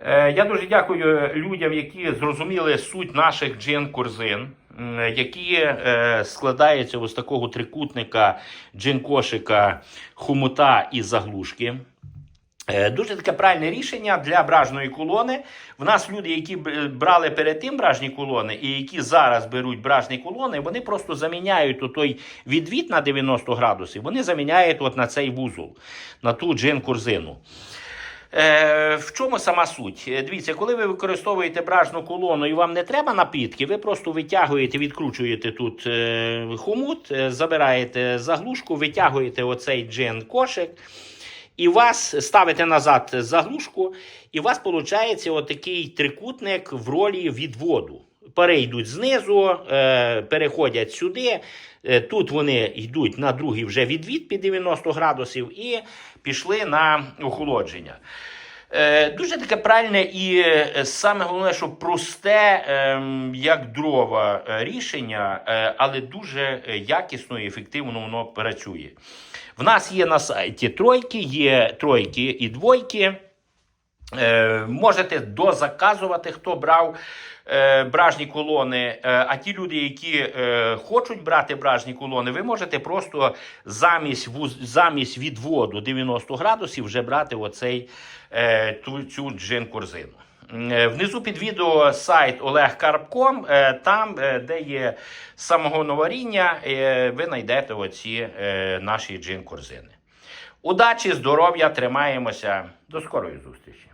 Е, Я дуже дякую людям, які зрозуміли суть наших джин-корзин, які е, складаються ось такого трикутника джин-кошика, хомута і заглушки. Е, Дуже таке правильне рішення для бражної колони. В нас люди, які брали перед тим бражні колони, і які зараз беруть бражні колони, вони просто заміняють той відвід на 90 градусів, вони заміняють от на цей вузол, на ту джин-корзину. Е, в чому сама суть? Е, Дивіться, коли ви використовуєте бражну колону і вам не треба напітки, ви просто витягуєте, відкручуєте тут е, хомут, е, забираєте заглушку, витягуєте оцей джин кошик. І вас ставите назад заглушку, і у вас виходить отакий трикутник в ролі відводу. Пари йдуть знизу, е, переходять сюди. Е, тут вони йдуть на другий вже відвід під 90 градусів і пішли на охолодження. Е, дуже таке правильне і саме головне, що просте, ем, як дрова рішення, але дуже якісно і ефективно воно працює. В нас є на сайті тройки, є тройки і двойки. Е, можете дозаказувати, хто брав е, бражні колони. Е, а ті люди, які хочуть брати бражні колони, ви можете просто замість, замість відводу 90 градусів вже брати оцей, ту, цю джин-корзину. Е, Внизу під відео сайт Олег Карпком. Е, Там, де є самогоноваріння, е, ви знайдете оці наші джин-корзини. Удачі, здоров'я, тримаємося. До скорої зустрічі.